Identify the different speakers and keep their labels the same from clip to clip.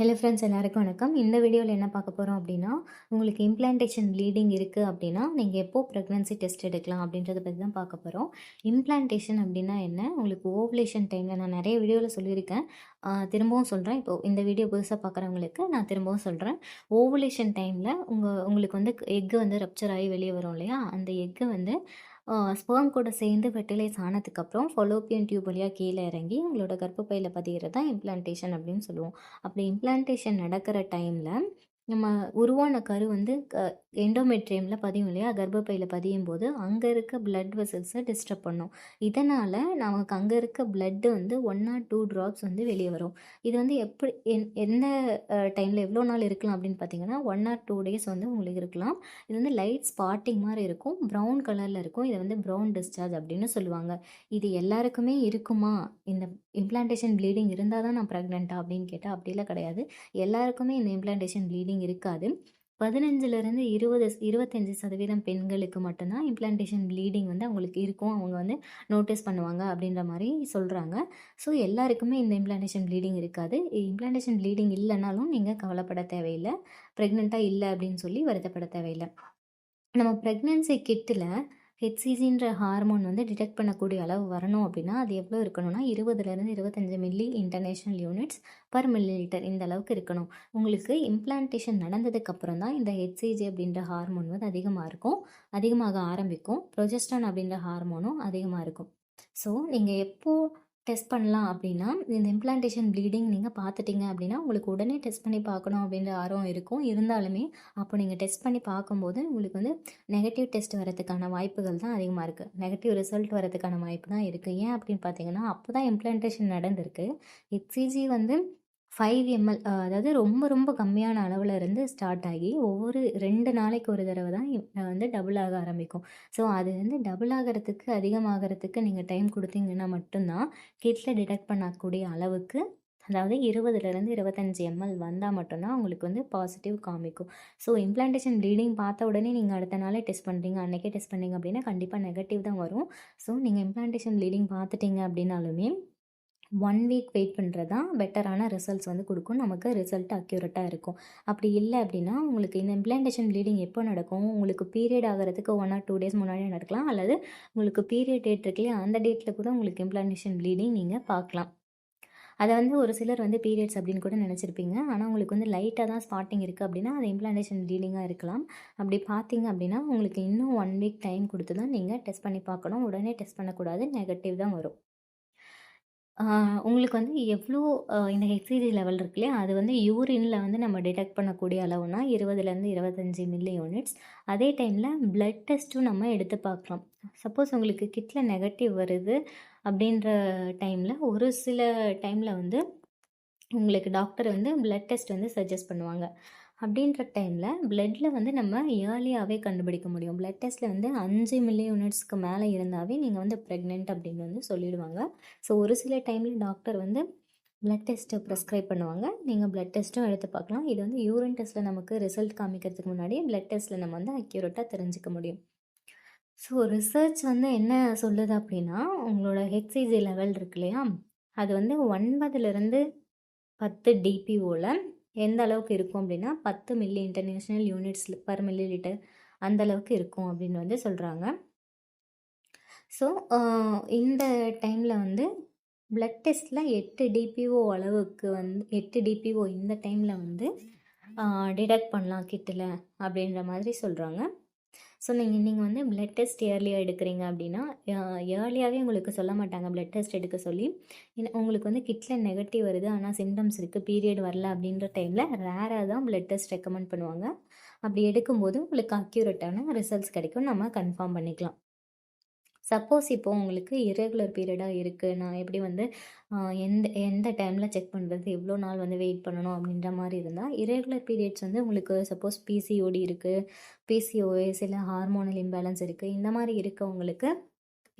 Speaker 1: Hello friends எல்லாருக்கும் வணக்கம். இந்த வீடியோவில் என்ன பார்க்க போகிறோம் அப்படின்னா உங்களுக்கு இம்ப்ளான்டேஷன் ப்ளீடிங் இருக்குது அப்படின்னா நீங்கள் எப்போது ப்ரெக்னன்சி டெஸ்ட் எடுக்கலாம் அப்படின்றத பற்றி தான் பார்க்க போகிறோம் இம்ப்ளான்டேஷன் அப்படின்னா என்ன? உங்களுக்கு ஓவலேஷன் டைமில் நான் நிறைய வீடியோவில் சொல்லியிருக்கேன். திரும்பவும் சொல்கிறேன் இப்போது இந்த வீடியோ புதுசாக பார்க்குறவங்களுக்கு நான் திரும்பவும் சொல்கிறேன் ஓவலேஷன் டைமில் உங்கள் உங்களுக்கு வந்து எக்கு வந்து ரப்ச்சர் ஆகி வெளியே வரும் இல்லையா? அந்த எக்கு வந்து ஸ்பேம் கூட சேர்ந்து ஃபெர்டிலைஸ் ஆனதுக்கப்புறம் ஃபொலோப்பியன் டியூப் வழியாக கீழே இறங்கி உங்களோட கர்ப்பப்பையில் பதிகிறது தான் இம்ப்ளான்டேஷன் அப்படின்னு சொல்லுவோம். அப்படி இம்ப்ளான்டேஷன் நடக்கிற டைமில் நம்ம உருவான கரு வந்து எண்டோமெட்ரியமில் பதியும் இல்லையா? கர்ப்பப்பையில் பதியும் போது அங்கே இருக்க பிளட் வெசல்ஸை டிஸ்டர்ப் பண்ணும். இதனால் நமக்கு அங்கே இருக்க பிளட்டு வந்து ஒன் ஆர் டூ ட்ராப்ஸ் வந்து வெளியே வரும். இது வந்து எப்படி என் எந்த டைமில் எவ்வளோ நாள் இருக்கலாம் அப்படின்னு பார்த்தீங்கன்னா ஒன் ஆர் டூ டேஸ் வந்து உங்களுக்கு இருக்கலாம். இது வந்து லைட் ஸ்பாட்டிங் மாதிரி இருக்கும். ப்ரௌன் கலரில் இருக்கும். இதை வந்து ப்ரௌன் டிஸ்சார்ஜ் அப்படின்னு சொல்லுவாங்க. இது எல்லாருக்குமே இருக்குமா? இந்த இம்ப்ளான்டேஷன் ப்ளீடிங் இருந்தால் தான் நான் ப்ரெக்னெண்ட்டா அப்படின்னு கேட்டால் அப்படிலாம் கிடையாது. எல்லாருக்குமே இந்த இம்ப்ளான்டேஷன் ப்ளீடிங் இருக்காது. பதினஞ்சுலேருந்து இருபது இருபத்தஞ்சி சதவீதம் பெண்களுக்கு மட்டும்தான் இம்ப்ளான்டேஷன் ப்ளீடிங் வந்து அவங்களுக்கு இருக்கும். அவங்க வந்து நோட்டீஸ் பண்ணுவாங்க அப்படின்ற மாதிரி சொல்கிறாங்க ஸோ எல்லாருக்குமே இந்த இம்ப்ளான்டேஷன் ப்ளீடிங் இருக்காது. இம்ப்ளான்டேஷன் ப்ளீடிங் இல்லைனாலும் நீங்கள் கவலைப்பட தேவையில்லை. ப்ரெக்னெண்ட்டாக இல்லை அப்படின்னு சொல்லி வருத்தப்பட தேவையில்லை. நம்ம ப்ரெக்னென்சி கிட்டில் ஹெச்சிசின்ற ஹார்மோன் வந்து டிடெக்ட் பண்ணக்கூடிய அளவு வரணும் அப்படின்னா அது எவ்வளோ இருக்கணும்னா இருபதுலேருந்து இருபத்தஞ்சு milli international units per millilitre இந்த அளவுக்கு இருக்கணும். உங்களுக்கு இம்ப்ளான்டேஷன் நடந்ததுக்கப்புறம் தான் இந்த ஹெச்சிஜி அப்படின்ற ஹார்மோன் வந்து அதிகமாக இருக்கும். அதிகமாக ஆரம்பிக்கும். ப்ரொஜெஸ்டான் அப்படின்ற ஹார்மோனும் அதிகமாக இருக்கும். ஸோ நீங்கள் எப்போது டெஸ்ட் பண்ணலாம் அப்படின்னா இந்த இம்ப்ளான்டேஷன் ப்ளீடிங் நீங்கள் பார்த்துட்டீங்க அப்படின்னா உங்களுக்கு உடனே டெஸ்ட் பண்ணி பார்க்கணும் அப்படின்ற ஆர்வம் இருக்கும். இருந்தாலுமே அப்போ நீங்கள் டெஸ்ட் பண்ணி பார்க்கும்போது உங்களுக்கு வந்து நெகட்டிவ் டெஸ்ட் வரதுக்கான வாய்ப்புகள் தான் அதிகமாக இருக்குது நெகட்டிவ் ரிசல்ட் வரதுக்கான வாய்ப்பு தான் இருக்குது ஏன் அப்படின்னு பார்த்தீங்கன்னா அப்போ தான் இம்ப்ளான்டேஷன் நடந்திருக்கு ஹெச்சிஜி வந்து ஃபைவ் எம்எல் அதாவது ரொம்ப ரொம்ப கம்மியான அளவில் இருந்து ஸ்டார்ட் ஆகி ஒவ்வொரு ரெண்டு நாளைக்கு ஒரு தடவை தான் வந்து டபுள் ஆக ஆரம்பிக்கும். ஸோ அது வந்து டபுள் ஆகிறதுக்கு அதிகமாகறதுக்கு நீங்கள் டைம் கொடுத்தீங்கன்னா மட்டும்தான் கிட்ஸில் டிடெக்ட் பண்ணக்கூடிய அளவுக்கு அதாவது இருபதுலேருந்து இருபத்தஞ்சி எம்எல் வந்தால் மட்டும்தான் உங்களுக்கு வந்து பாசிட்டிவ் காமிக்கும். ஸோ இம்ப்ளான்டேஷன் ப்ளீடிங் பார்த்த உடனே நீங்கள் அடுத்த நாளே டெஸ்ட் பண்ணுறீங்க அன்றைக்கே டெஸ்ட் பண்ணீங்க அப்படின்னா கண்டிப்பாக நெகட்டிவ் தான் வரும். ஸோ நீங்கள் இம்ப்ளான்டேஷன் ப்ளீடிங் பார்த்துட்டீங்க அப்படின்னாலுமே ஒன் வீக் வெயிட் பண்ணுறது தான் பெட்டரான ரிசல்ட்ஸ் வந்து கொடுக்கும். நமக்கு ரிசல்ட் அக்யூரேட்டாக இருக்கும். அப்படி இல்லை அப்படின்னா உங்களுக்கு இந்த இம்ப்ளான்டேஷன் ப்ளீடிங் எப்போ நடக்கும்? உங்களுக்கு பீரியட் ஆகிறதுக்கு ஒன் ஆர் டூ டேஸ் முன்னாடி நடக்கலாம். அல்லது உங்களுக்கு பீரியட் டேட் இருக்குல்லையா அந்த டேட்டில் கூட உங்களுக்கு இம்ப்ளான்டேஷன் ப்ளீடிங் நீங்கள் பார்க்கலாம். அதை வந்து ஒரு சிலர் வந்து பீரியட்ஸ் அப்படின்னு கூட நினச்சிருப்பீங்க. ஆனால் உங்களுக்கு வந்து லைட்டாக தான் ஸ்பாட்டிங் இருக்குது அப்படின்னா அது இம்ப்ளான்டேஷன் ப்ளீடிங்காக இருக்கலாம். அப்படி பார்த்தீங்க அப்படின்னா உங்களுக்கு இன்னும் ஒன் வீக் டைம் கொடுத்து தான் நீங்கள் டெஸ்ட் பண்ணி பார்க்கணும். உடனே டெஸ்ட் பண்ணக்கூடாது. நெகட்டிவ் தான் வரும். உங்களுக்கு வந்து எவ்வளோ இந்த ஹெச்சிஜி லெவல் இருக்கு இல்லையா? அது வந்து யூரினில் வந்து நம்ம டிடெக்ட் பண்ணக்கூடிய அளவுனா இருபதுலேருந்து இருபத்தஞ்சி மில்லி யூனிட்ஸ் அதே டைமில் பிளட் டெஸ்ட்டும் நம்ம எடுத்து பார்க்கலாம். சப்போஸ் உங்களுக்கு கிட்டில் நெகட்டிவ் வருது அப்படின்ற டைமில் ஒரு சில டைமில் வந்து உங்களுக்கு டாக்டர் வந்து பிளட் டெஸ்ட் வந்து சஜஸ்ட் பண்ணுவாங்க. அப்படின்ற டைமில் பிளட்டில் வந்து நம்ம ஏர்லியாகவே கண்டுபிடிக்க முடியும். பிளட் டெஸ்ட்டில் வந்து அஞ்சு மில்லி யூனிட்ஸ்க்கு மேலே இருந்தாவே நீங்கள் வந்து ப்ரெக்னென்ட் அப்படின்னு வந்து சொல்லிடுவாங்க. ஸோ ஒரு சில டைமில் டாக்டர் வந்து பிளட் டெஸ்ட்டு ப்ரெஸ்கிரைப் பண்ணுவாங்க. நீங்கள் பிளட் டெஸ்ட்டும் எடுத்து பார்க்கலாம். இது வந்து யூரின் டெஸ்ட்டில் நமக்கு ரிசல்ட் காமிக்கிறதுக்கு முன்னாடி பிளட் டெஸ்ட்டில் நம்ம வந்து அக்யூரேட்டாக தெரிஞ்சுக்க முடியும். ஸோ ரிசர்ச் வந்து என்ன சொல்லுது அப்படின்னா உங்களோட ஹெச்சிஜி லெவல் இருக்கு இல்லையா? அது வந்து ஒன்பதுலேருந்து பத்து டிபிஓவில் எந்த அளவுக்கு இருக்கும் அப்படின்னா பத்து milli international units per millilitre அந்த அளவுக்கு இருக்கும் அப்படின்னு வந்து சொல்கிறாங்க ஸோ இந்த டைமில் வந்து பிளட் டெஸ்ட்டில் எட்டு டிபிஓ அளவுக்கு வந்து எட்டு டிபிஓ இந்த டைமில் வந்து டிடெக்ட் பண்ணலாம் கிட்டில் அப்படின்ற மாதிரி சொல்கிறாங்க ஸோ நீங்கள் நீங்கள் வந்து பிளட் டெஸ்ட் இயர்லியாக எடுக்கிறீங்க அப்படின்னா இயர்லியாகவே உங்களுக்கு சொல்ல மாட்டாங்க. பிளட் டெஸ்ட் எடுக்க சொல்லி உங்களுக்கு வந்து கிட்டில் நெகட்டிவ் வருது. ஆனால் சிம்டம்ஸ் இருக்குது பீரியட் வரல அப்படின்ற டைமில் ரேராக தான் பிளட் டெஸ்ட் ரெக்கமெண்ட் பண்ணுவாங்க. அப்படி எடுக்கும்போது உங்களுக்கு அக்யூரேட்டான ரிசல்ட்ஸ் கிடைக்கும். நம்ம கன்ஃபார்ம் பண்ணிக்கலாம். சப்போஸ் இப்போ உங்களுக்கு இரெகுலர் பீரியடாக இருக்குது நான் எப்படி வந்து எந்த எந்த டைமில் செக் பண்ணுறது எவ்வளோ நாள் வந்து வெயிட் பண்ணணும்? அப்படின்ற மாதிரி இருந்தால் இரெகுலர் பீரியட்ஸ் வந்து உங்களுக்கு சப்போஸ் பிசிஓடி இருக்குது பிசிஓஎஸ் இல்லை ஹார்மோனல் இம்பேலன்ஸ் இருக்குது இந்த மாதிரி இருக்கவங்களுக்கு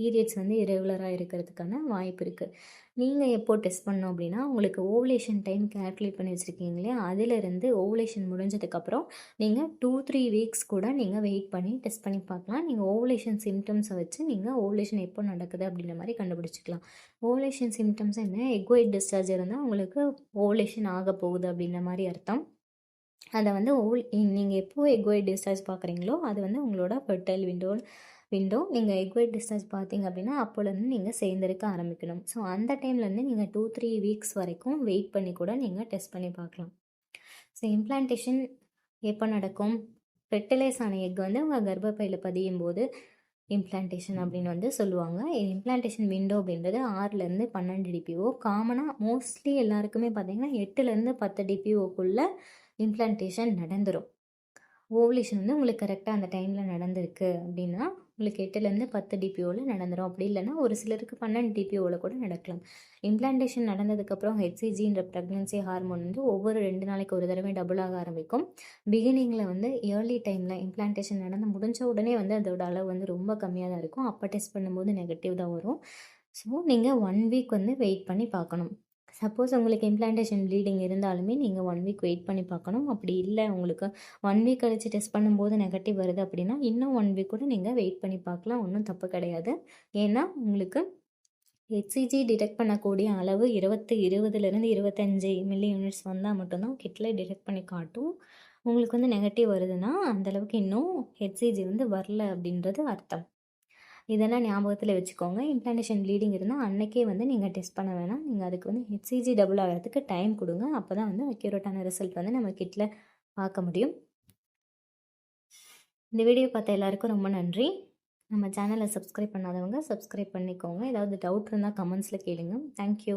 Speaker 1: பீரியட்ஸ் வந்து இரெகுலராக இருக்கிறதுக்கான வாய்ப்பு இருக்குது நீங்கள் எப்போ டெஸ்ட் பண்ணோம் அப்படின்னா உங்களுக்கு ஓவலேஷன் டைம் கேல்குலேட் பண்ணி வச்சுருக்கீங்க இல்லையா? அதிலிருந்து ஓவலேஷன் முடிஞ்சதுக்கப்புறம் நீங்கள் டூ த்ரீ வீக்ஸ் கூட நீங்கள் வெயிட் பண்ணி டெஸ்ட் பண்ணி பார்க்கலாம். நீங்கள் ஓவலேஷன் சிம்டம்ஸை வச்சு நீங்கள் ஓவலேஷன் எப்போ நடக்குது அப்படின்ற மாதிரி கண்டுபிடிச்சிக்கலாம். ஓவலேஷன் சிம்டம்ஸ் என்ன? எக்வைட் டிஸ்சார்ஜ் இருந்தால் உங்களுக்கு ஓவலேஷன் ஆக போகுது அப்படின்ற மாதிரி அர்த்தம். அதை வந்து ஓல் நீங்கள் எப்போ எக்வைட் டிஸ்சார்ஜ் பார்க்குறீங்களோ அது வந்து உங்களோட ஃபெர்டைல் விண்டோ விண்டோ நீங்கள் எக்வைட் டிஸ்டன்ஸ் பார்த்தீங்க அப்படின்னா அப்போலேருந்து நீங்கள் சேர்ந்துருக்க ஆரம்பிக்கணும். ஸோ அந்த டைம்லேருந்து நீங்கள் டூ த்ரீ வீக்ஸ் வரைக்கும் வெயிட் பண்ணி கூட நீங்கள் டெஸ்ட் பண்ணி பார்க்கலாம். ஸோ இம்ப்ளான்டேஷன் எப்போ நடக்கும்? ஃபெர்டிலைஸ் ஆன எக் வந்து உங்கள் கர்ப்பப்பையில் பதியும் போது இம்ப்ளான்டேஷன் அப்படின்னு வந்து சொல்லுவாங்க. இம்ப்ளான்டேஷன் விண்டோ அப்படின்றது ஆறுலேருந்து பன்னெண்டு டிபிஓ காமனாக மோஸ்ட்லி எல்லாருக்குமே பார்த்தீங்கன்னா எட்டுலேருந்து பத்து டிபிஓக்குள்ளே இம்ப்ளான்டேஷன் நடந்துடும் ஓவலேஷன் வந்து உங்களுக்கு கரெக்டாக அந்த டைமில் நடந்திருக்கு அப்படின்னா உங்களுக்கு எட்டுலேருந்து பத்து டிபிஓவில் நடந்துடும் அப்படி இல்லைன்னா ஒரு சிலருக்கு பன்னெண்டு டிபிஓவில் கூட நடக்கலாம். இம்ப்ளான்டேஷன் நடந்ததுக்கப்புறம் ஹெச்சிஜின்ற ப்ரெக்னன்சி ஹார்மோன் வந்து ஒவ்வொரு ரெண்டு நாளைக்கு ஒரு தடவை டபுள் ஆக ஆரம்பிக்கும். பிகினிங்கில் வந்து ஏர்லி டைமில் இம்ப்ளான்டேஷன் நடந்து முடிஞ்ச உடனே வந்து அதோட அளவு வந்து ரொம்ப கம்மியாக தான் இருக்கும். அப்போ டெஸ்ட் பண்ணும்போது நெகட்டிவ் தான் வரும். ஸோ நீங்கள் ஒன் வீக் வந்து வெயிட் பண்ணி பார்க்கணும். சப்போஸ் உங்களுக்கு இம்ப்ளான்டேஷன் ப்ளீடிங் இருந்தாலுமே நீங்கள் ஒன் வீக் வெயிட் பண்ணி பார்க்கணும். அப்படி இல்லை உங்களுக்கு ஒன் வீக் கழித்து டெஸ்ட் பண்ணும்போது நெகட்டிவ் வருது அப்படின்னா இன்னும் ஒன் வீக் கூட நீங்கள் வெயிட் பண்ணி பார்க்கலாம். ஒன்றும் தப்பு கிடையாது. ஏன்னா உங்களுக்கு ஹெச்சிஜி டிடெக்ட் பண்ணக்கூடிய அளவு இருபத்து இருபதுலேருந்து இருபத்தஞ்சி மில்லி யூனிட்ஸ் வந்தால் மட்டும்தான் கிட்டில் டிடெக்ட் பண்ணி காட்டும். உங்களுக்கு வந்து நெகட்டிவ் வருதுன்னா அந்தளவுக்கு இன்னும் ஹெச்சிஜி வந்து வரல அப்படின்றது அர்த்தம். இதெல்லாம் ஞாபகத்தில் வச்சுக்கோங்க. இம்ப்ளான்டேஷன் ப்ளீடிங் இருந்தால் அன்றைக்கே வந்து நீங்கள் டெஸ்ட் பண்ண வேணாம். நீங்கள் அதுக்கு வந்து ஹெச்சிஜி டபுள் ஆகிறதுக்கு டைம் கொடுங்க. அப்போ தான் வந்து அக்யூரேட்டான ரிசல்ட் வந்து நம்ம கிட்டில் பார்க்க முடியும். இந்த வீடியோ பார்த்த எல்லாருக்கும் ரொம்ப நன்றி. நம்ம சேனலை சப்ஸ்கிரைப் பண்ணாதவங்க சப்ஸ்கிரைப் பண்ணிக்கோங்க. ஏதாவது டவுட் இருந்தால் கமெண்ட்ஸில் கேளுங்க. தேங்க்யூ